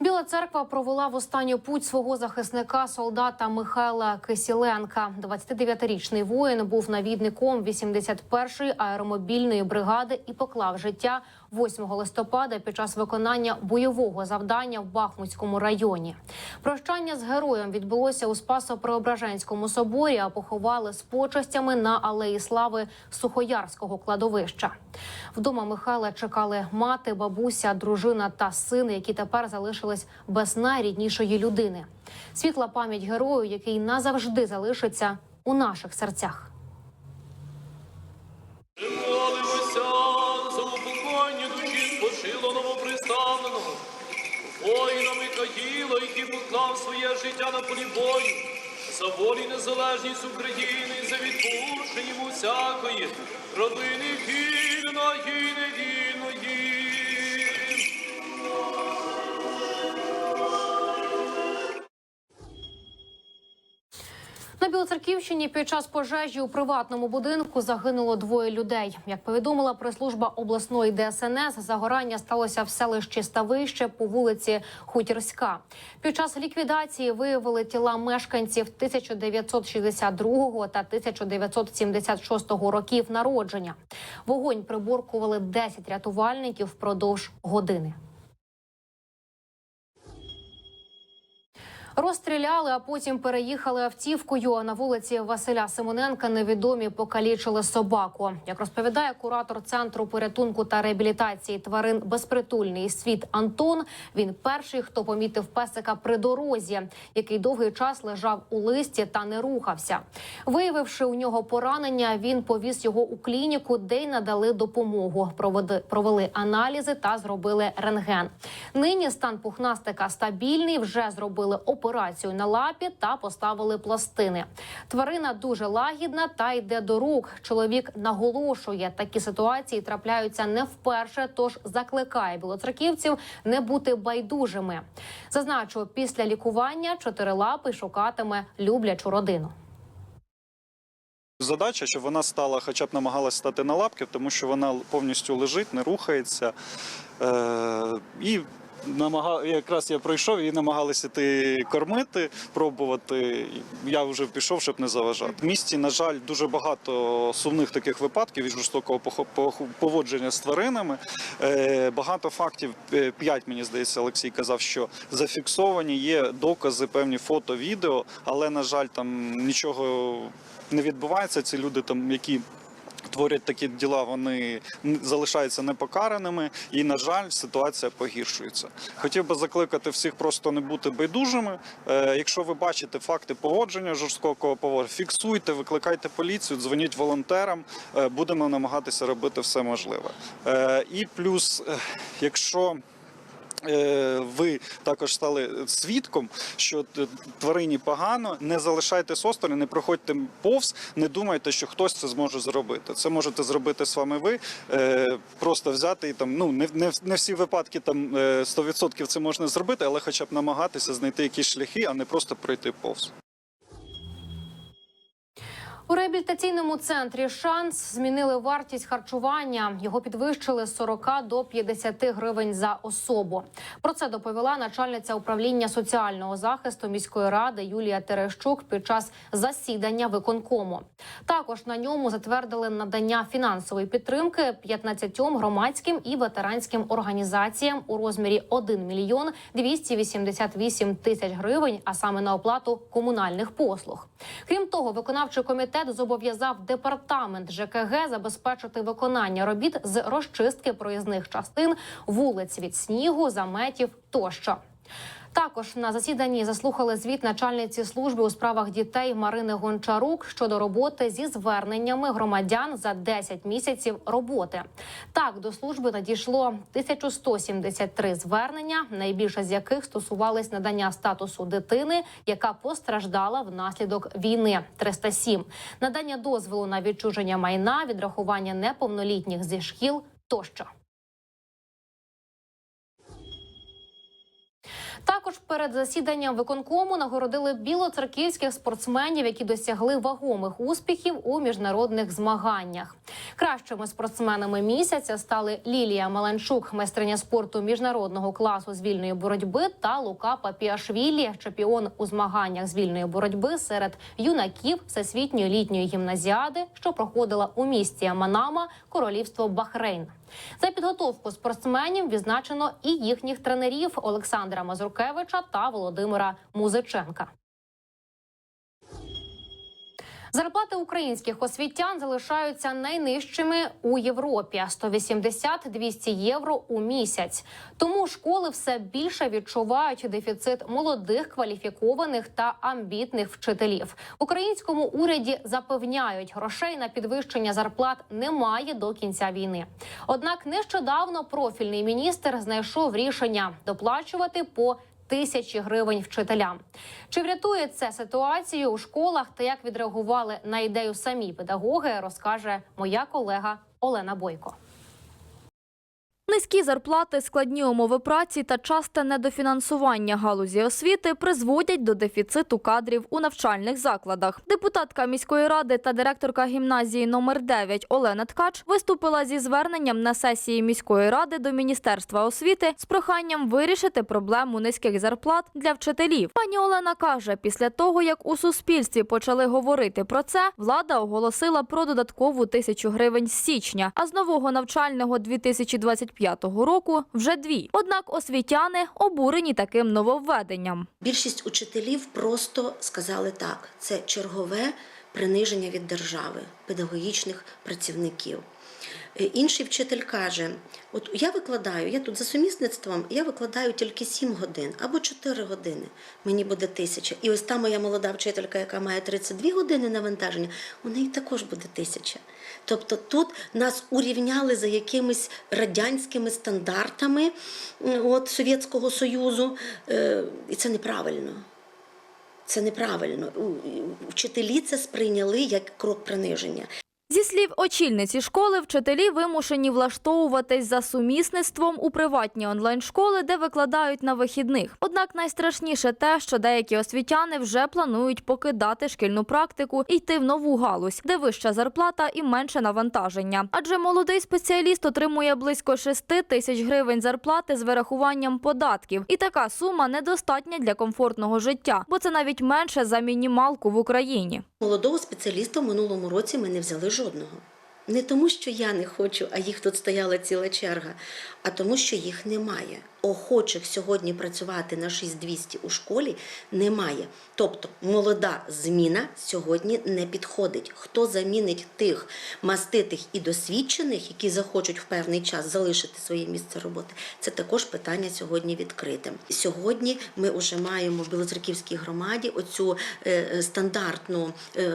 Біла церква провела в останню путь свого захисника солдата Михайла Кисіленка. 29-річний воїн був навідником 81-ї аеромобільної бригади і поклав життя 8 листопада під час виконання бойового завдання в Бахмутському районі. Прощання з героєм відбулося у Спасо-Преображенському соборі, а поховали з почестями на алеї слави Сухоярського кладовища. Вдома Михайла чекали мати, бабуся, дружина та син, які тепер залишились без найріднішої людини. Світла пам'ять герою, який назавжди залишиться у наших серцях. Життя на полі бою, за волю і незалежність України, за відпущення усякої родини вільної, невільної. Білоцерківщині під час пожежі у приватному будинку загинуло двоє людей. Як повідомила прес-служба обласної ДСНС, загорання сталося в селищі Ставище по вулиці Хутірська. Під час ліквідації виявили тіла мешканців 1962 та 1976 років народження. Вогонь приборкували 10 рятувальників впродовж години. Розстріляли, а потім переїхали автівкою. На вулиці Василя Симоненка невідомі покалічили собаку. Як розповідає куратор центру порятунку та реабілітації тварин безпритульний світ Антон. Він перший, хто помітив песика при дорозі, який довгий час лежав у листі та не рухався. Виявивши у нього поранення, він повіз його у клініку, де й надали допомогу. Провели аналізи та зробили рентген. Нині стан пухнастика стабільний. Вже зробили операцію на лапі та поставили пластини. Тварина дуже лагідна та йде до рук. Чоловік наголошує, такі ситуації трапляються не вперше, тож закликає білоцерківців не бути байдужими. Зазначу, після лікування чотирилапий шукатиме люблячу родину. Задача, щоб вона стала, хоча б намагалась стати на лапки, тому що вона повністю лежить, не рухається. Е, і намага... якраз я пройшов і намагалися іти кормити, пробувати. Я вже пішов, щоб не заважати. В місті, на жаль, дуже багато сумних таких випадків і жорстокого поводження з тваринами. Е, багато фактів, е, п'ять, мені здається, Олексій казав, що зафіксовані, є докази, певні фото, відео, але, на жаль, там нічого не відбувається. Ці люди, там, які творять такі діла, вони залишаються непокараними, і, на жаль, ситуація погіршується. Хотів би закликати всіх просто не бути байдужими. Е, якщо ви бачите факти поводження жорстокого поводження, фіксуйте, викликайте поліцію, дзвоніть волонтерам. Е, будемо намагатися робити все можливе. Е, і плюс, якщо ви також стали свідком, що тварині погано, не залишайте осторонь, не проходьте повз, не думайте, що хтось це зможе зробити. Це можете зробити з вами ви. Е, Просто взяти і там. Ну не, не, не всі випадки там е, 100% це можна зробити, але хоча б намагатися знайти якісь шляхи, а не просто пройти повз. У реабілітаційному центрі шанс змінили вартість харчування. Його підвищили з 40 до 50 гривень за особу. Про це доповіла начальниця управління соціального захисту міської ради Юлія Терещук під час засідання виконкому. Також на ньому затвердили надання фінансової підтримки 15 громадським і ветеранським організаціям у розмірі 1 мільйон 288 тисяч гривень, а саме на оплату комунальних послуг. Крім того, виконавчий комітет зобов'язав департамент ЖКГ забезпечити виконання робіт з розчистки проїзних частин, вулиць від снігу, заметів тощо. Також на засіданні заслухали звіт начальниці служби у справах дітей Марини Гончарук щодо роботи зі зверненнями громадян за 10 місяців роботи. Так до служби надійшло 1173 звернення, найбільше з яких стосувались надання статусу дитини, яка постраждала внаслідок війни 307, надання дозволу на відчуження майна, відрахування неповнолітніх зі шкіл тощо. Також перед засіданням виконкому нагородили білоцерківських спортсменів, які досягли вагомих успіхів у міжнародних змаганнях. Кращими спортсменами місяця стали Лілія Маланчук, майстриня спорту міжнародного класу з вільної боротьби, та Лука Папіашвілі, чемпіон у змаганнях з вільної боротьби серед юнаків всесвітньої літньої гімназіади, що проходила у місті Манама, королівство Бахрейн. За підготовку спортсменів відзначено і їхніх тренерів Олександра Мазуркевича та Володимира Музиченка. Зарплати українських освітян залишаються найнижчими у Європі 180-200 євро у місяць. Тому школи все більше відчувають дефіцит молодих, кваліфікованих та амбітних вчителів. Українському уряді запевняють, грошей на підвищення зарплат немає до кінця війни. Однак нещодавно профільний міністр знайшов рішення доплачувати по тисячі гривень вчителям. Чи врятує це ситуацію у школах та як відреагували на ідею самі педагоги, розкаже моя колега Олена Бойко. Низькі зарплати, складні умови праці та часте недофінансування галузі освіти призводять до дефіциту кадрів у навчальних закладах. Депутатка міської ради та директорка гімназії номер 9 Олена Ткач виступила зі зверненням на сесії міської ради до Міністерства освіти з проханням вирішити проблему низьких зарплат для вчителів. Пані Олена каже, після того як у суспільстві почали говорити про це, влада оголосила про додаткову тисячу гривень з січня, а з нового навчального 2025 року вже дві. Однак освітяни обурені таким нововведенням. Більшість учителів просто сказали так: це чергове приниження від держави, педагогічних працівників. Е, Інший вчитель каже: от я викладаю, я тут за сумісництвом, я викладаю тільки 7 годин або 4 години. Мені буде тисяча. І ось та моя молода вчителька, яка має 32 години навантаження, у неї також буде тисяча. Тобто тут нас урівняли за якимись радянськими стандартами от, Совєтського Союзу, е, і це неправильно. Це неправильно. Вчителі це сприйняли як крок приниження. Зі слів очільниці школи, вчителі вимушені влаштовуватись за сумісництвом у приватні онлайн-школи, де викладають на вихідних. Однак найстрашніше те, що деякі освітяни вже планують покидати шкільну практику і йти в нову галузь, де вища зарплата і менше навантаження. Адже молодий спеціаліст отримує близько 6 тисяч гривень зарплати з вирахуванням податків, і така сума недостатня для комфортного життя, бо це навіть менше за мінімалку в Україні. Молодого спеціаліста в минулому році ми не взяли жодного. Не тому, що я не хочу, а їх тут стояла ціла черга, а тому, що їх немає. Охочих сьогодні працювати на 6200 у школі немає. Тобто молода зміна сьогодні не підходить. Хто замінить тих маститих і досвідчених, які захочуть в певний час залишити своє місце роботи, це також питання сьогодні відкрите. Сьогодні ми вже маємо в Білоцерківській громаді оцю е, стандартну е,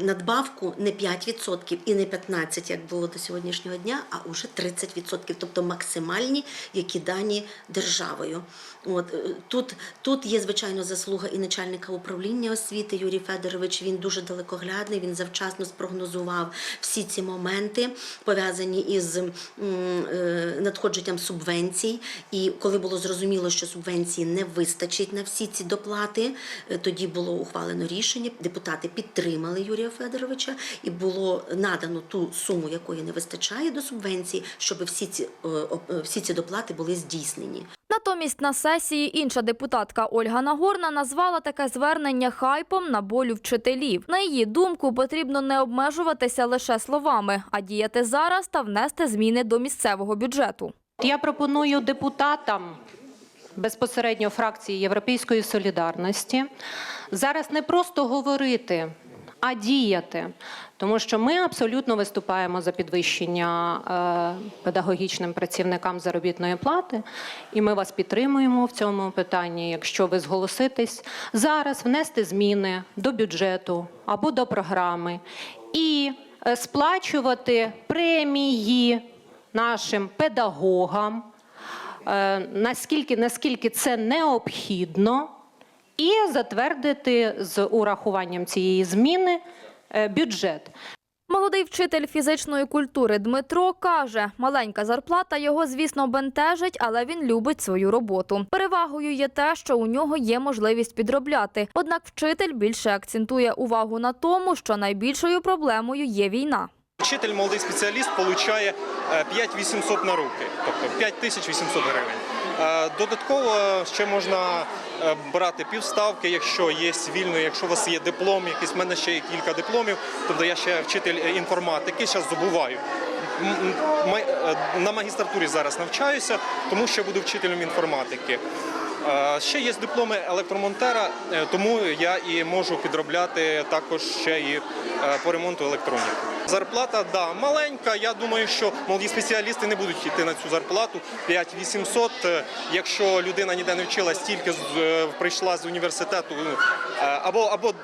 надбавку не 5% і не 15%, як було до сьогоднішнього дня, а вже 30%, тобто максимальні, які дані державою. От е, тут, тут є звичайно заслуга і начальника управління освіти Юрій Федорович. Він дуже далекоглядний. Він завчасно спрогнозував всі ці моменти, пов'язані із е, надходженням субвенцій. І коли було зрозуміло, що субвенції не вистачить на всі ці доплати, е, тоді було ухвалено рішення. Депутати підтримали Юрія Федоровича, і було надано ту суму, якої не вистачає до субвенції, щоб всі ці всі ці доплати були здійснені. Натомість на сесії інша депутатка Ольга Нагорна назвала таке звернення хайпом на болю вчителів. На її думку, потрібно не обмежуватися лише словами, а діяти зараз та внести зміни до місцевого бюджету. Я пропоную депутатам безпосередньо фракції Європейської солідарності зараз не просто говорити, а діяти. Тому що ми абсолютно виступаємо за підвищення е, педагогічним працівникам заробітної плати, і ми вас підтримуємо в цьому питанні. Якщо ви зголоситесь зараз внести зміни до бюджету або до програми і е, сплачувати премії нашим педагогам, е, наскільки, наскільки це необхідно, і затвердити з урахуванням цієї зміни е, бюджет. Молодий вчитель фізичної культури Дмитро каже, маленька зарплата його, звісно, бентежить, але він любить свою роботу. Перевагою є те, що у нього є можливість підробляти. Однак вчитель більше акцентує увагу на тому, що найбільшою проблемою є війна. Вчитель, молодий спеціаліст, отримує 5800 на руки, тобто 5800 гривень. Е, Додатково ще можна е, брати півставки, якщо є вільно, якщо у вас є диплом, якийсь в мене ще є кілька дипломів, тобто я ще вчитель е, інформатики, зараз здобуваю. На магістратурі зараз навчаюся, тому що буду вчителем інформатики. Ще є дипломи електромонтера, е, тому я і можу підробляти також ще і е, по ремонту електроніки. Зарплата да маленька. Я думаю, що молоді спеціалісти не будуть йти на цю зарплату 5800. Е, Якщо людина ніде не вчилась, тільки з- прийшла з університету або або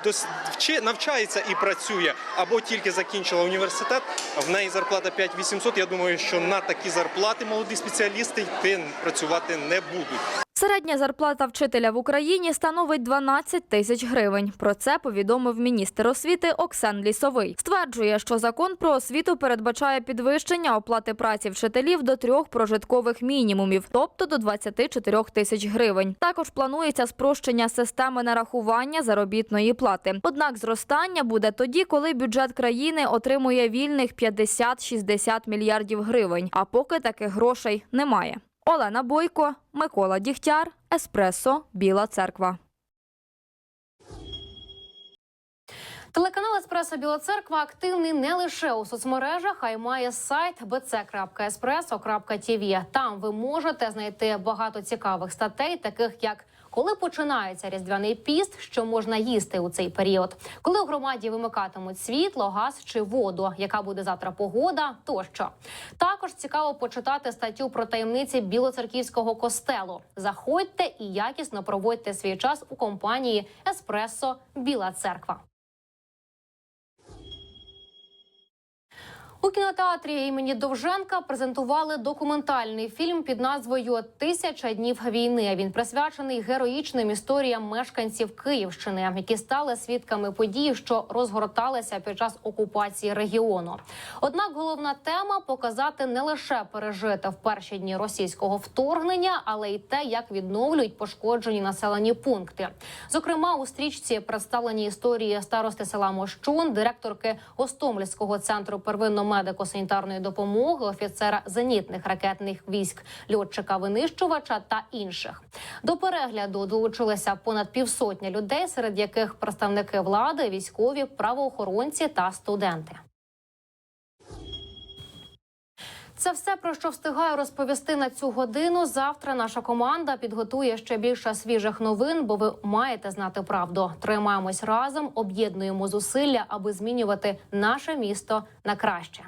навчається і працює, або тільки закінчила університет. В неї зарплата 5800. Я думаю, що на такі зарплати молоді спеціалісти йти працювати не будуть. Середня зарплата вчителя в Україні становить 12 тисяч гривень. Про це повідомив міністр освіти Оксен Лісовий. Стверджує, що закон про освіту передбачає підвищення оплати праці вчителів до трьох прожиткових мінімумів, тобто до 24 тисяч гривень. Також планується спрощення системи нарахування заробітної плати. Однак зростання буде тоді, коли бюджет країни отримує вільних 50-60 мільярдів гривень. А поки таких грошей немає. Олена Бойко, Микола Дігтяр, Еспресо, Біла Церква. Телеканал Еспресо Біла Церква активний не лише у соцмережах, а й має сайт bc.espresso.tv. Там ви можете знайти багато цікавих статей, таких як коли починається різдвяний піст, що можна їсти у цей період, коли у громаді вимикатимуть світло, газ чи воду, яка буде завтра погода, тощо. Також цікаво почитати статтю про таємниці білоцерківського костелу. Заходьте і якісно проводьте свій час у компанії Еспресо Біла Церква. У кінотеатрі імені Довженка презентували документальний фільм під назвою Тисяча днів війни. Він присвячений героїчним історіям мешканців Київщини, які стали свідками подій, що розгорталися під час окупації регіону. Однак головна тема показати не лише пережити в перші дні російського вторгнення, але й те, як відновлюють пошкоджені населені пункти. Зокрема, у стрічці представлені історії старости села Мощун, директорки Гостомельського центру первинно медико-санітарної допомоги, офіцера зенітних ракетних військ, льотчика винищувача та інших. До перегляду долучилися понад півсотні людей, серед яких представники влади, військові, правоохоронці та студенти. Це все про що встигаю розповісти на цю годину. Завтра наша команда підготує ще більше свіжих новин, бо ви маєте знати правду. Тримаємось разом, об'єднуємо зусилля, аби змінювати наше місто на краще.